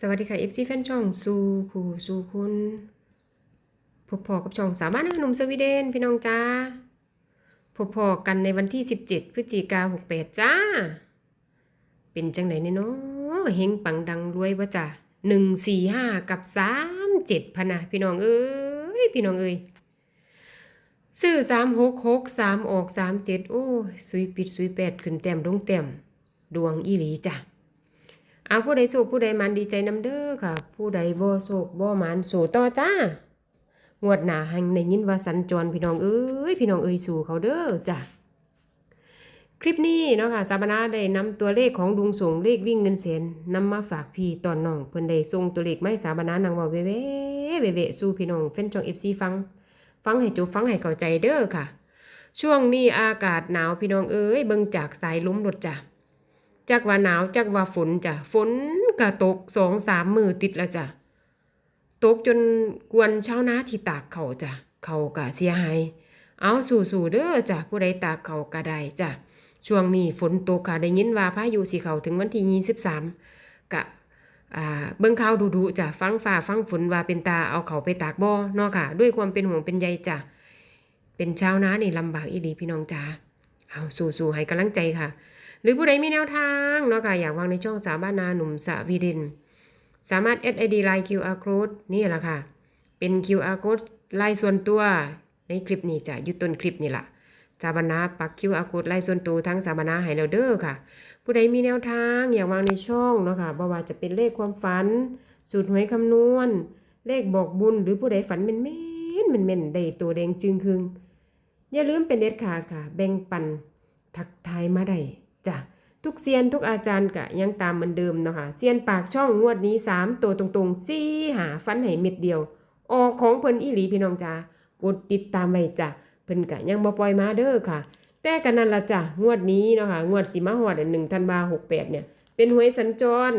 สวัสดีค่ะ FC แฟนช่องสู่คู่สู่คุณพบพอกับช่องสามารถหนุ่มสวีเดนพี่น้องจ้าพบพอกันในวันที่ 17 พฤศจิกา68จ้า เป็นจังไหนเนี่ยเนาะเฮงปังดังรวยว่าจ้า145กับ37พนะพี่น้องเอ้ยพี่น้องเอ้ยซื้อ366 3ออก37โอ้ยสุยปิดสุยแปดขึ้นแต้มลงแต้มดวงอีหลีจ้ะ เอาผู้ใดโศกผู้ใดมันดีใจนำเด้อค่ะ ผู้ใดบ่โศกบ่มันสู่ต่อจ้างวดหนาหังในยินว่าสัญจรพี่น้องเอ้ยพี่น้องเอ้ยสู่เขาเด้อจ้ะคลิปนี้เนาะค่ะสาบนาได้นำตัวเลขของดุงส่งเลขวิ่งเงินแสนนำมาฝากพี่ตอนน้องเพิ่นได้ส่งตัวเลขมาให้สาบนานางว่าเว่เว่เวเวสู่พี่น้องแฟนช่อง FC ฟัง ฟังให้จบฟังให้เข้าใจเด้อค่ะ ช่วงนี้อากาศหนาวพี่น้องเอ้ยเบิ่งจากสายลมรถจ้ะ จักว่าหนาวจักว่าฝนจ้ะฝนก็ตกสองสามมือติดล้วจ้ะตกจนกวนชาวนาที่ตากเขาจ้ะเขาก็เสียหายเอาสู่ๆเด้อจ้ะผู้ใดตากเขาก็ได้จ้ะช่วงนี้ฝนตกค่ะได้ยินว่าพายุสิเขาถึงวันที่ยี่สิบสามกะเบิ่งข่าวดูๆจ้ะฟังฟ้าฟังฝนว่าเป็นตาเอาเขาไปตากบ่เนาะค่ะ ด้วยความเป็นห่วงเป็นใยจ้ะเป็นชาวนานี่ลำบากอีหลีพี่น้องจ้าเอาสู่ๆให้กำลังใจค่ะ หรือผู้ใดมีแนวทางเนาะค่ะอยากวางในช่องสาบ้านนาหนุ่มสวีเดนสามารถ add ID line QR code นี่แหละค่ะ เป็น QR code ไลน์ส่วนตัวในคลิปนี้จะยู่ต้นคลิปนี่แหละสาบานาปัก QR code ไลน์ส่วนตัวทั้งสาบานาให้เราเด้อค่ะ ผู้ใดมีแนวทางอยากวางในช่องเนาะค่ะบ่ว่าจะเป็นเลขความฝัน สูตรหวยคำนวณ เลขบอกบุญหรือผู้ใดฝันเป็นแม่นเป็นแม่นได้ตัวแดงจึงคึงอย่าลืมเป็นเด็ดขาดค่ะ แบ่งปันทักทายมาได้ จ้ะทุกเซียนทุกอาจารย์กะยังตามเหมือนเดิมเนาะค่ะเซียนปากช่องงวดนี้ 3 ตัวตรงๆซี่หาฟันให้เม็ดเดียว ออกของเพิ่นอีหลีพี่น้องจ้ากดติดตามไว้จ้ะเพิ่นกะยังบ่ปล่อยมาเด้อค่ะ แต่กันนั่นละจ้ะงวดนี้เนาะค่ะงวดสิมาฮอด1ธันวา68เนี่ย เป็นหวยสัญจร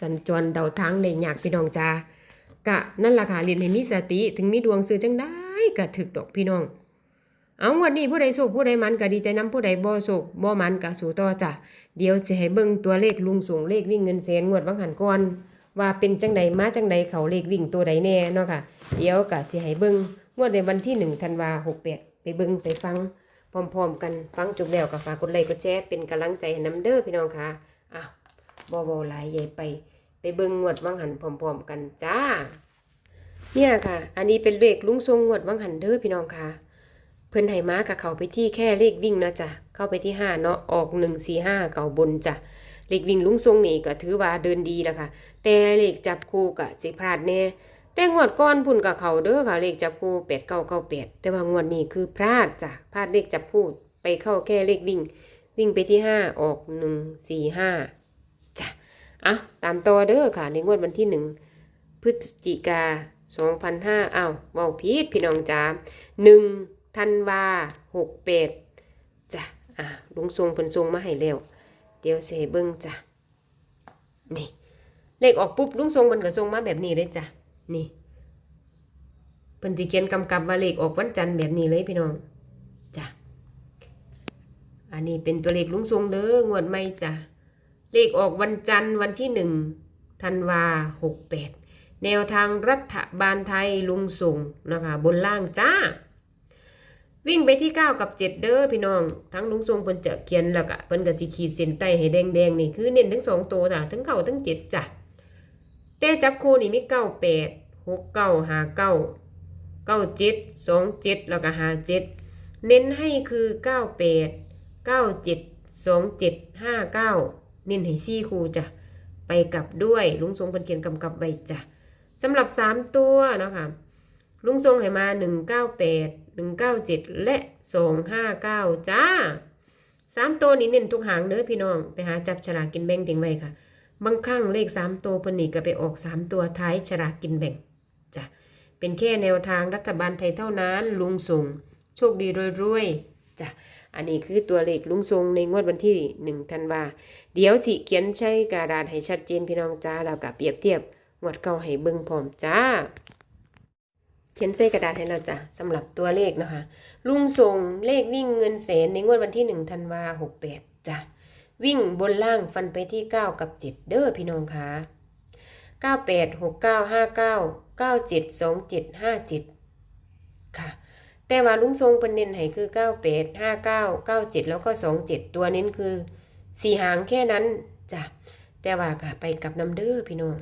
สัญจรเดาทางได้ยากพี่น้องจ้ากะนั่นละค่ะเรียนให้มีสติถึงมีดวงซื้อจังได้กะถึกดอกพี่น้อง เอางวดนี้ผู้ใดโศกผู้ใดมันก็ดีใจน้ำผู้ใดบ่โศกบ่มันก็สู้ต่อจ้ะเดี๋ยวสิให้เบิ่งตัวเลขลุงส่งเลขวิ่งเงินแสนงวดวังหันก่อนว่าเป็นจังใดมาจังใดเขาเลขวิ่งตัวใดแน่เนาะค่ะ เดี๋ยวก็สิให้เบิ่งงวดในวันที่1ธันวาคม68ไปเบิ่งไปฟังพร้อมๆกันฟังจบแล้วก็ฝากกดไลค์กดแชร์เป็นกำลังใจให้นำเด้อพี่น้องค่ะอ้าวบ่บ่หลายใหญ่ไป ไปเบิ่งงวดวังหันพร้อมๆกันจ้า เนี่ยค่ะ อันนี้เป็นเลขลุงทรงงวดวังหันเด้อพี่น้องค่ะ พิ่นให้มากับเขาไปที่แค่เลขวิ่งเนาะจ้ะเข้าไปที่ห้าเนาะออกหนึ่งสี่ห้าเก่าบนจ้ะเลขวิ่งลุงทรงนี่ก็ถือว่าเดินดีแล้วค่ะ แต่เลขจับคู่กะสิพลาดแน่แต่งวดก้อนพุ่นกับเขาเด้อค่ะเลขจับคู่แปดเก้าเก้าแปดแต่ว่างวดนี้คือพลาดจ้ะพลาดเลขจับคู่ไปเข้าแค่เลขวิ่ง วิ่งไปที่ห้าออกหนึ่งสี่ห้าจ้ะเอาตามต่อเด้อค่ะ ในงวดวันที่หนึ่งพฤศจิกาสองพันห้าอ้าวเว้าพีดพี่น้องจ้าหนึ่ง ธันวาหกเปดจ้ะ อะลุงทรงเพิ่นทรงมาให้แล้ว เดี๋ยวเสเบิ่งจ้ะ นี่ เลขออกปุ๊บลุงทรงเพิ่นก็ทรงมาแบบนี้เลยจ้ะ นี่เพิ่นสิเขียนกำกับว่าเลขออกวันจันทร์แบบนี้เลยพี่น้อง จ้ะ อันนี้เป็นตัวเลขลุงทรงเด้องวดใหม่จ้ะ เลขออกวันจันทร์วันที่หนึ่งธันวาหกแปดแนวทางรัฐบาลไทยลุงส่งนะคะบนล่างจ้า วิ่งไปที่ 9 กับ 7 เด้อพี่น้อง ทั้งลุงทรงเพิ่นจะเขียนแล้วก็เพิ่นก็สิขีดเส้นใต้ให้แดงๆนี่คือเน้นทั้งสองตัวจ้ะทั้งเก้าทั้งเจ็ดจ้ะแต่จับคู่นี่มีเก้าแปดหกเก้าห้าเก้าเก้าเจ็ดสองเจ็ดแล้วก็ห้าเจ็ดเน้นให้คือเก้าแปดเก้าเจ็ดสองเจ็ดห้าเก้าเน้นให้ซี่คู่จ้ะไปกลับด้วยลุงทรงเพิ่นเขียนกำกับไว้จ้ะสำหรับสามตัวเนาะค่ะลุงทรงให้มาหนึ่งเก้าแปด หนึ่งเก้าเจ็ดและสองห้าเก้าจ้าสามตัวนี้เน้นทุกหางเด้อพี่น้อง ไปหาจับฉลากกินแบ่งทิ้งไว้ค่ะ บางครั้งเลขสามตัวเพนนี่ก็ไปออกสามตัวท้ายฉลากกินแบ่งจ้ะเป็นแค่แนวทางรัฐบาลไทยเท่านั้น ลุงทรงโชคดีรวยๆจ้ะอันนี้คือตัวเลขลุงทรงในงวดวันที่หนึ่งธันวาเดี๋ยวสิเขียนใช้กระดาษให้ชัดเจนพี่น้องจ้าแล้วกับเปรียบเทียบงวดเก่าให้เบิ่งพร้อมจ้า เขียนใส่กระดาษให้เราจ้ะสำหรับตัวเลขนะคะลุงส่งเลขวิ่งเงินแสนในงวดวันที่หนึ่งธันวาหกแปดจ้ะวิ่งบนล่างฟันไปที่เก้ากับเจ็ดเด้อพี่น้องคะเก้าแปดหกเก้าห้าเก้าเก้าเจ็ดสองเจ็ดห้าเจ็ดค่ะ แต่ว่าลุงทรงเป็นเน้นให้คือเก้าแปดห้าเก้าเก้าเจ็ดแล้วก็สองเจ็ดตัวเน้นคือสี่หางแค่นั้นจ้ะแต่ว่าค่ะไปกับน้ำเด้อพี่น้อง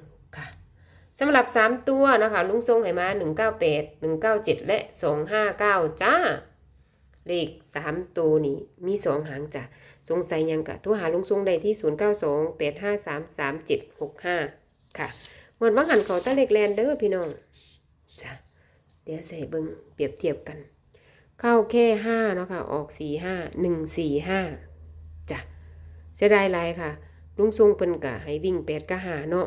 สำหรับสามตัวนะคะ ลุงทรงให้มาหนึ่งเก้าแปดหนึ่งเก้าเจ็ดและสองห้าเก้าจ้า เลขสามตัวนี้มีสองหางจ้ะ สงสัยยังกะโทรหาลุงทรงได้ที่ 0 9 2 8 5 3 3 7 6 5 ค่ะหมดว่าหันเขาตะเล็กแลนเด้อพี่น้อง จ้ะ เดี๋ยวใส่เบิงเปรียบเทียบกัน เข้าแค่ห้าเนาะค่ะ ออกสี่ห้าหนึ่งสี่ห้าจ้ะเสียดายหลยค่ะ ลุงทรงเพิ่นกะให้วิ่งแปดก็หาเนาะ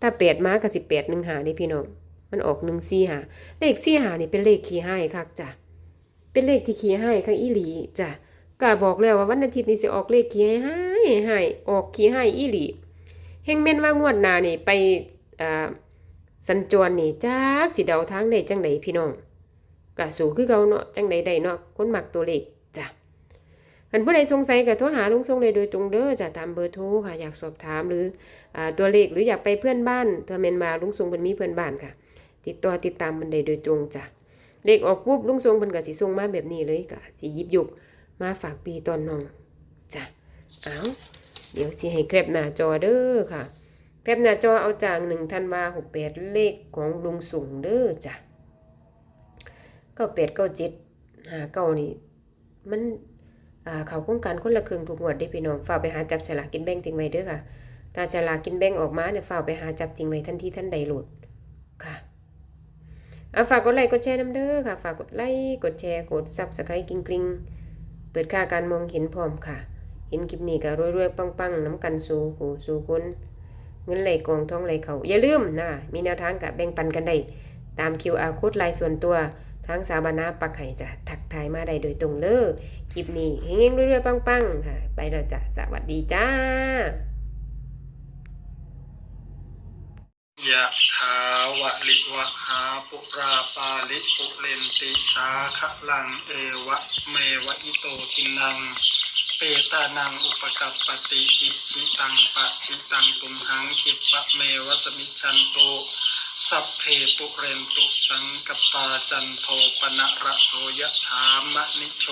ถ้าแปดมากับสิบแปดหนึ่งหานี่พี่น้อง มันออกหนึ่งสี่หาเลขสี่หานี่เป็นเลขขี่ให้คักจ้ะ เป็นเลขที่ขี่ให้ข้างอีหลีจ้ะก็บอกแล้วว่าวันอาทิตย์นี้สิออกเลขขี้ให้ให้ให้ออกขี้ให้อีหลีเฮงแม่นว่างวดหน้านี่ไปอ่าสัญจรนี่จักสิเดาทางได้จังไดพี่น้องก็สู่คือเก่าเนาะจังไดได้เนาะคนมักตัวเลขจ้ะ คันผู้ใดสงสัยก็โทรหาลุงทรงได้โดยตรงเด้อจะตามเบอร์โทรค่ะอยากสอบถามหรืออตัวเลขหรืออยากไปเพื่อนบ้านเธอแม่นมาลุงทรงเพิ่นมีเพื่อนบ้านค่ะ ติดต่อติดตามมันได้โดยตรงจ้ะเลขออกปุ๊บลุงทรงเพิ่นก็สิส่งมาแบบนี้เลยก็สิหยิบยุกมาฝากปีตอนน้องจ้ะเอาเดี๋ยวสิให้แคปหน้าจอเด้อค่ะแคปหน้าจอเอาจากหนึ่งธันวาหกแปดเลขของลุงสุงเด้อจ้ะเก้าแปดเก้าเจ็ดหาเก้านี่มัน เขาโครงการคนละครึ่งทุกงวดได้พี่น้องฝากไปหาจับฉลากกินแบ่งทิ้งไว้เด้อค่ะถ้าฉลากกินแบ่งออกมาเนี่ยฝากไปหาจับทิ้งไว้ทันทีท่านใดโหลดค่ะเอาฝากกดไลค์กดแชร์น้ำเด้อค่ะ ฝากกดไลค์กดแชร์กดซับสไครต์กริ๊งๆเปิดค่าการมองเห็นพร้อมค่ะ เห็นคลิปนี้ก็รวยๆปังๆน้ำกันสู่หูสู่คนเงินไหลกองท้องไหลเขาอย่าลืมนะมีแนวทางกับแบ่งปันกันได้ตาม QR code ไลน์ส่วนตัว ทางสาบานาปักไห่จะทักทายมาได้โดยตรงเลยคลิปนี้เฮงๆรวยๆปังๆค่ะ ไปแล้วจ้ะสวัสดีจ้ายะถาวะลิวะหาปุราปาลิปุเรนติสาคะลังเอวะเมวะอิโตทินัง เปตานังอุปกัปปติอิชิตังปะชิตังตุมหังคิปะเมวะสมิชันโต สัพเพปุเรนตุสังกปาจันโทปนะระโสยะถามะนิโช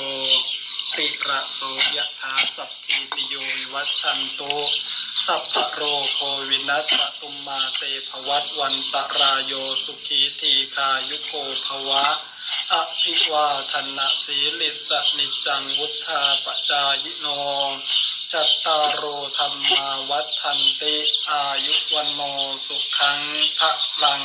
ติระโสยะถาสัพพิติโยวัชันโตสัพพะโรโควินัสสตุมมาเตภวัตวันตรายโยสุขีทีคายุโกภวะอภิวาทนะสีลิสนิจจังวุธาปจายโน จัตตารโรธรรมาวัฏันติ อายุวันโนสุขังพระลัง